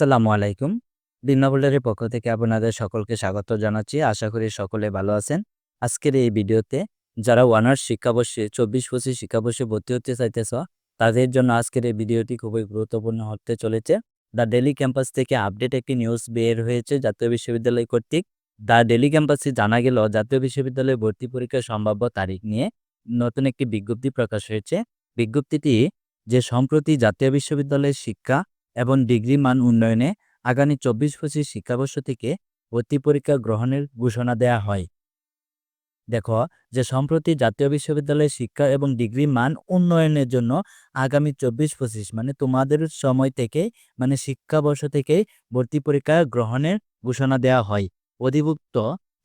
আসসালামু আলাইকুম। দিনাবুল্লারের পক্ষ থেকে আপনাদের সকলকে স্বাগত জানাচ্ছি। আশা করি সকলে ভালো আছেন। আজকের এই ভিডিওতে যারা অনার্স শিক্ষাবর্ষে ২৪-২৫ শিক্ষাবর্ষে ভর্তি হতে চাইতেছ, তাদের জন্য আজকের এই ভিডিওটি খুবই গুরুত্বপূর্ণ হতে চলেছে। দ্য ডেইলি ক্যাম্পাস থেকে আপডেট একটি নিউজ বের হয়েছে জাতীয় বিশ্ববিদ্যালয় কর্তৃক। দ্য ডেইলি ক্যাম্পাসে জানা গেল জাতীয় বিশ্ববিদ্যালয়ে ভর্তি পরীক্ষার সম্ভাব্য তারিখ নিয়ে নতুন একটি বিজ্ঞপ্তি প্রকাশ হয়েছে। বিজ্ঞপ্তিটি যে সম্প্রতি জাতীয় বিশ্ববিদ্যালয়ের শিক্ষা এবং ডিগ্রি মান উন্নয়নে আগামী চব্বিশ পঁচিশ শিক্ষাবর্ষ থেকে ভর্তি পরীক্ষা গ্রহণের ঘোষণা দেয়া হয়। দেখো, যে সম্প্রতি জাতীয় বিশ্ববিদ্যালয়ের শিক্ষা এবং ডিগ্রি মান উন্নয়নের জন্য আগামী চব্বিশ পঁচিশ মানে তোমাদের সময় থেকে মানে শিক্ষাবর্ষ থেকে ভর্তি পরীক্ষা গ্রহণের ঘোষণা দেওয়া হয়। অধিভুক্ত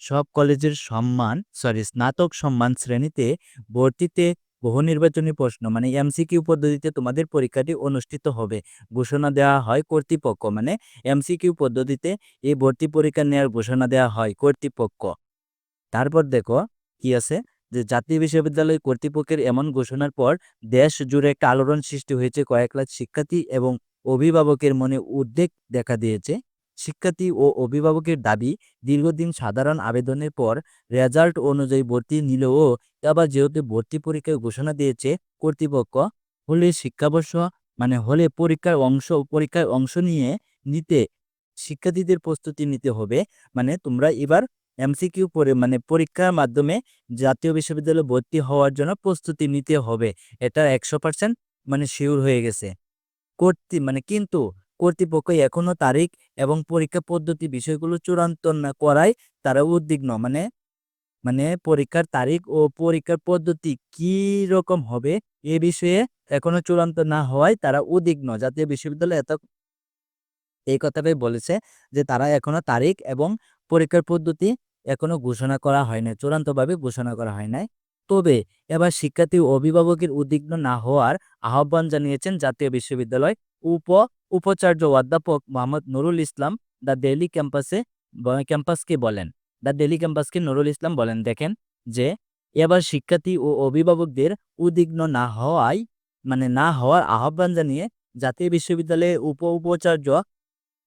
সব কলেজের সম্মান সরি স্নাতক সম্মান শ্রেণীতে ভর্তিতে বহু নির্বাচনী প্রশ্ন মানে এমসিকিউ পদ্ধতিতে তোমাদের পরীক্ষাটি অনুষ্ঠিত হবে। ঘোষণা দেওয়া হয় কর্তৃপক্ষ মানে এমসিকিউ পদ্ধতিতে এই ভর্তি পরীক্ষা নেওয়ার ঘোষণা দেওয়া হয় কর্তৃপক্ষ। তারপর দেখো, কি আছে? যে জাতীয় বিশ্ববিদ্যালয় কর্তৃপক্ষের এমন ঘোষণার পর দেশ জুড়ে একটা আলোড়ন সৃষ্টি হয়েছে। কয়েক লাখ শিক্ষার্থী এবং অভিভাবকের মনে উদ্বেগ দেখা দিয়েছে। শিক্ষার্থী ও অভিভাবকের দাবি, দীর্ঘদিন সাধারণ আবেদনের পর রেজাল্ট অনুযায়ী ভর্তি নিলেও আবার যেহেতু ভর্তি পরীক্ষার ঘোষণা দিয়েছে, কর্তৃপক্ষ হলে শিক্ষাবর্ষ মানে হলে পরীক্ষার অংশ, পরীক্ষায় অংশ নিয়ে নিতে শিক্ষার্থীদের প্রস্তুতি নিতে হবে। মানে তোমরা এবার এমসিকিউ পরে মানে পরীক্ষার মাধ্যমে জাতীয় বিশ্ববিদ্যালয়ে ভর্তি হওয়ার জন্য প্রস্তুতি নিতে হবে। এটা একশো পার্সেন্ট মানে শিওর হয়ে গেছে। কর্তৃ মানে কিন্তু কর্তৃপক্ষ এখনও তারিখ এবং পরীক্ষা পদ্ধতি বিষয়গুলো চূড়ান্ত না করায় তারা উদ্বিগ্ন। মানে মানে পরীক্ষার তারিখ ও পরীক্ষার পদ্ধতি কি রকম হবে এ বিষয়ে এখনও চূড়ান্ত না হওয়ায় তারা উদ্বিগ্ন। জাতীয় বিশ্ববিদ্যালয় এত এই কথাটাই বলেছে যে তারা এখনও তারিখ এবং পরীক্ষার পদ্ধতি এখনও ঘোষণা করা হয় নাই, চূড়ান্তভাবে ঘোষণা করা হয় নাই। তবে এবার শিক্ষার্থী অভিভাবকের উদ্বিগ্ন না হওয়ার আহ্বান জানিয়েছেন জাতীয় বিশ্ববিদ্যালয় উপ উপাচার্য অধ্যাপক মোহাম্মদ নুরুল ইসলাম দ্য ডেইলি ক্যাম্পাসে ক্যাম্পাসকে বলেন। দ্য ডেইলি ক্যাম্পাসকে নুরুল ইসলাম বলেন, দেখেন যে, এবার শিক্ষার্থী ও অভিভাবকদের উদ্বিগ্ন না হওয়ায় মানে না হওয়ার আহ্বান জানিয়ে জাতীয় বিশ্ববিদ্যালয়ের উপ উপাচার্য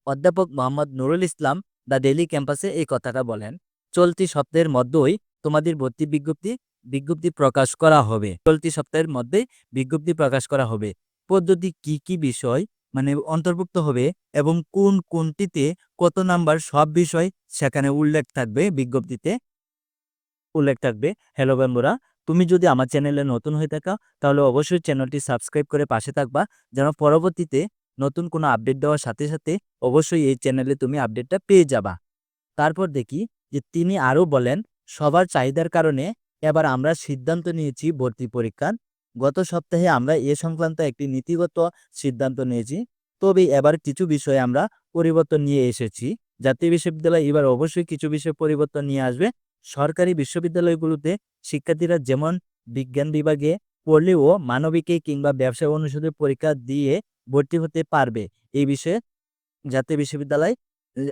অধ্যাপক মোহাম্মদ নুরুল ইসলাম দ্য ডেইলি ক্যাম্পাসে এই কথাটা বলেন। চলতি সপ্তাহের মধ্যেই তোমাদের ভর্তি বিজ্ঞপ্তি বিজ্ঞপ্তি প্রকাশ করা হবে। চলতি সপ্তাহের মধ্যে বিজ্ঞপ্তি প্রকাশ করা হবে। পদ্ধতি কি কি বিষয় মানে অন্তর্ভুক্ত হবে এবং কোন কোনটিতে কত নাম্বার সব বিষয় সেখানে উল্লেখ থাকবে, বিজ্ঞপ্তিতে উল্লেখ থাকবে। হ্যালো বন্ধুরা, তুমি যদি আমার চ্যানেলে নতুন হয়ে থাকা, তাহলে অবশ্যই চ্যানেলটি সাবস্ক্রাইব করে পাশে থাকবা। যেন পরবর্তীতে নতুন কোনো আপডেট দেওয়ার সাথে সাথে অবশ্যই এই চ্যানেলে তুমি আপডেটটা পেয়ে যাবা। তারপর দেখি যে তিনি আরও বলেন, সবার চাহিদার কারণে এবার আমরা সিদ্ধান্ত নিয়েছি ভর্তি পরীক্ষার। গত সপ্তাহে আমরা এ সংক্রান্ত একটি নীতিগত সিদ্ধান্ত নিয়েছি। তবে এবার কিছু বিষয়ে আমরা পরিবর্তন নিয়ে এসেছি। জাতীয় বিশ্ববিদ্যালয় এবার অবশ্যই কিছু বিষয়ে পরিবর্তন নিয়ে আসবে। সরকারি বিশ্ববিদ্যালয়গুলোতে শিক্ষার্থীরা যেমন বিজ্ঞান বিভাগে পড়লেও মানবিকে কিংবা ব্যবসা অনুষদের পরীক্ষা দিয়ে ভর্তি হতে পারবে এই বিষয়ে জাতীয় বিশ্ববিদ্যালয়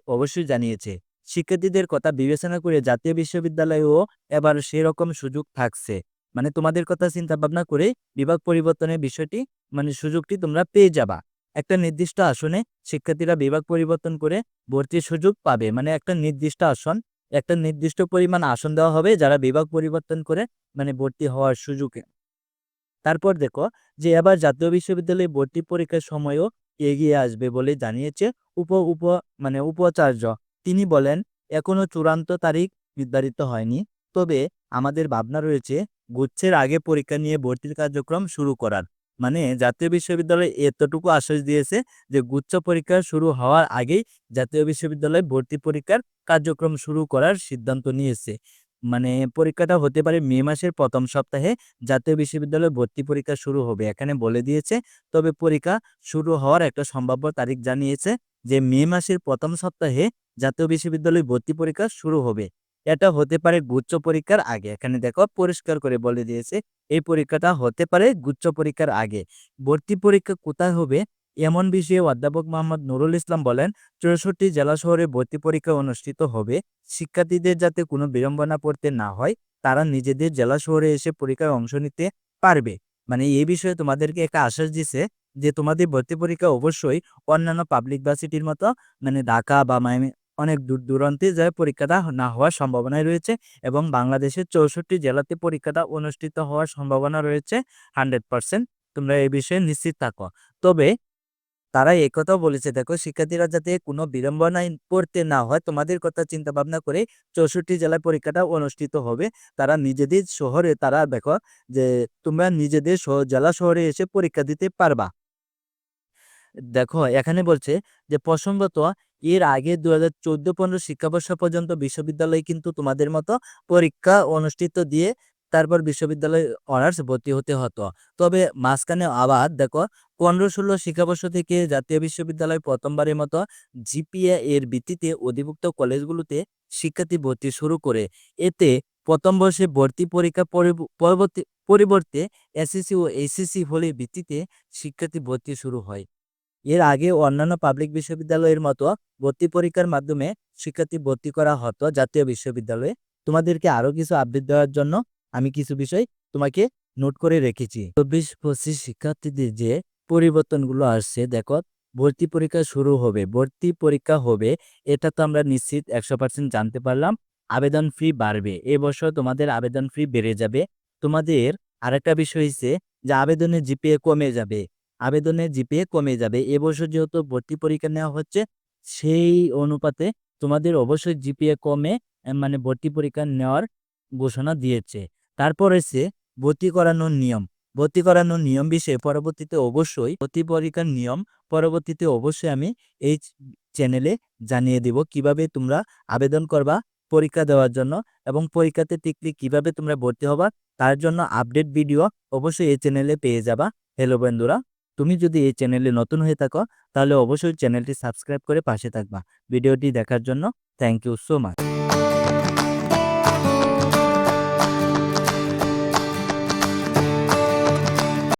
অবশ্যই জানিয়েছে। শিক্ষার্থীদের কথা বিবেচনা করে জাতীয় বিশ্ববিদ্যালয়েও এবার সেরকম সুযোগ থাকছে। মানে তোমাদের কথা চিন্তা ভাবনা করে বিভাগ পরিবর্তনের বিষয়টি মানে সুযোগটি তোমরা পেয়ে যাবা। একটা নির্দিষ্ট আসনে শিক্ষার্থীরা বিভাগ পরিবর্তন করে ভর্তির সুযোগ পাবে। মানে একটা নির্দিষ্ট আসন, একটা নির্দিষ্ট পরিমাণ আসন দেওয়া হবে যারা বিভাগ পরিবর্তন করে মানে ভর্তি হওয়ার সুযোগে। তারপর দেখো যে এবার জাতীয় বিশ্ববিদ্যালয়ে ভর্তি পরীক্ষার সময়ও এগিয়ে আসবে বলে জানিয়েছে উপ উপ মানে উপাচার্য। তিনি বলেন, এখনও চূড়ান্ত তারিখ নির্ধারিত হয়নি। তবে আমাদের ভাবনা রয়েছে গুচ্ছের আগে পরীক্ষা নিয়ে ভর্তির কার্যক্রম শুরু করার। মানে জাতীয় বিশ্ববিদ্যালয় এতটুকু আশ্বাস দিয়েছে যে, গুচ্ছ পরীক্ষা শুরু হওয়ার আগেই জাতীয় বিশ্ববিদ্যালয় ভর্তি পরীক্ষার কার্যক্রম শুরু করার সিদ্ধান্ত নিয়েছে। মানে পরীক্ষাটা হতে পারে মে মাসের প্রথম সপ্তাহে জাতীয় বিশ্ববিদ্যালয়ে ভর্তি পরীক্ষা শুরু হবে। এখানে বলে দিয়েছে, তবে পরীক্ষা শুরু হওয়ার একটা সম্ভাব্য তারিখ জানিয়েছে যে, মে মাসের প্রথম সপ্তাহে জাতীয় বিশ্ববিদ্যালয় ভর্তি পরীক্ষা শুরু হবে। এটা হতে পারে গুচ্ছ পরীক্ষার আগে। এখানে দেখো পরিষ্কার করে বলে দিয়েছে, এই পরীক্ষাটা হতে পারে গুচ্ছ পরীক্ষার আগে। ভর্তি পরীক্ষা কোথায় হবে? এমন বিষয়ে অধ্যাপক মোহাম্মদ নুরুল ইসলাম বলেন, চৌষট্টি জেলা শহরে ভর্তি পরীক্ষা অনুষ্ঠিত হবে। শিক্ষার্থীদের যাতে কোনো বিড়ম্বনা পড়তে না হয়, তারা নিজেদের জেলা শহরে এসে পরীক্ষায় অংশ নিতে পারবে। মানে এই বিষয়ে তোমাদেরকে একটা আশ্বাস দিছে যে তোমাদের ভর্তি পরীক্ষা অবশ্যই অন্যান্য পাবলিক ভার্সিটির মতো মানে ঢাকা বা অনেক দূর দূরান্তে যায় পরীক্ষাটা না হওয়ার সম্ভাবনাই রয়েছে এবং বাংলাদেশের চৌষট্টি জেলাতে পরীক্ষাটা অনুষ্ঠিত হওয়ার সম্ভাবনা রয়েছে হান্ড্রেড পার্সেন্ট। তোমরা এই বিষয়ে নিশ্চিত থাকো। তবে তারা একথাও বলেছে, দেখো, শিক্ষার্থীরা যাতে কোনো বিড়ম্বনায় পড়তে না হয়, তোমাদের কথা চিন্তা ভাবনা করে চৌষট্টি জেলায় পরীক্ষাটা অনুষ্ঠিত হবে। তারা নিজেদের শহরে, তারা দেখো যে তোমরা নিজেদের জেলা শহরে এসে পরীক্ষা দিতে পারবা। দেখো, এখানে বলছে যে প্রসঙ্গত এর আগে দু হাজার চোদ্দ পনেরো শিক্ষাবর্ষ পর্যন্ত বিশ্ববিদ্যালয়ে কিন্তু তোমাদের মতো পরীক্ষা অনুষ্ঠিত দিয়ে তারপর বিশ্ববিদ্যালয়ে অনার্স ভর্তি হতে হতো। তবে মাঝখানে আবার দেখো পনেরো ষোলো শিক্ষাবর্ষ থেকে জাতীয় বিশ্ববিদ্যালয় প্রথমবারের মতো জিপিএ এর ভিত্তিতে অধিভুক্ত কলেজগুলোতে শিক্ষার্থী ভর্তি শুরু করে। এতে প্রথম বর্ষে ভর্তি পরীক্ষা পরিব- পরবর্তী, পরিবর্তে এসএসসি ও এইচএসসি হলে ভিত্তিতে শিক্ষার্থী ভর্তি শুরু হয়। এর আগে অন্যান্য পাবলিক বিশ্ববিদ্যালয়ের মতো ভর্তি পরীক্ষার মাধ্যমে শিক্ষার্থী ভর্তি করা হতো জাতীয় বিশ্ববিদ্যালয়ে। তোমাদেরকে আরও কিছু আপডেট দেওয়ার জন্য আমি কিছু বিষয় তোমাকে নোট করে রেখেছি। চব্বিশ পঁচিশ শিক্ষার্থীদের যে পরিবর্তনগুলো আসছে, দেখো, ভর্তি পরীক্ষা শুরু হবে, ভর্তি পরীক্ষা হবে, এটা তো আমরা নিশ্চিত একশো পার্সেন্ট জানতে পারলাম। আবেদন ফি বাড়বে এবছর তোমাদের আবেদন ফি বেড়ে যাবে। তোমাদের আরেকটা বিষয় হচ্ছে যে আবেদনের জিপিএ কমে যাবে। আবেদনের জিপিএ কমে যাবে। এবছর যেহেতু ভর্তি পরীক্ষা নেওয়া হচ্ছে, সেই অনুপাতে তোমাদের অবশ্যই জিপিএ কমে মানে ভর্তি পরীক্ষা নেওয়ার ঘোষণা দিয়েছে। তারপর এসে ভর্তি করানোর নিয়ম। ভর্তি করানোর নিয়ম বিষয়ে পরবর্তীতে অবশ্যই ভর্তি পরীক্ষার নিয়ম পরবর্তীতে অবশ্যই আমি এই চ্যানেলে জানিয়ে দিব কীভাবে তোমরা আবেদন করবা পরীক্ষা দেওয়ার জন্য এবং পরীক্ষাতে টিকলে কীভাবে তোমরা ভর্তি হবা, তার জন্য আপডেট ভিডিও অবশ্যই এই চ্যানেলে পেয়ে যাবা। হ্যালো বন্ধুরা। তুমি যদি এই চ্যানেলে নতুন হয়ে থাকো, তাহলে অবশ্যই চ্যানেলটি সাবস্ক্রাইব করে পাশে থাকবা। ভিডিওটি দেখার জন্য থ্যাংক ইউ সো মাচ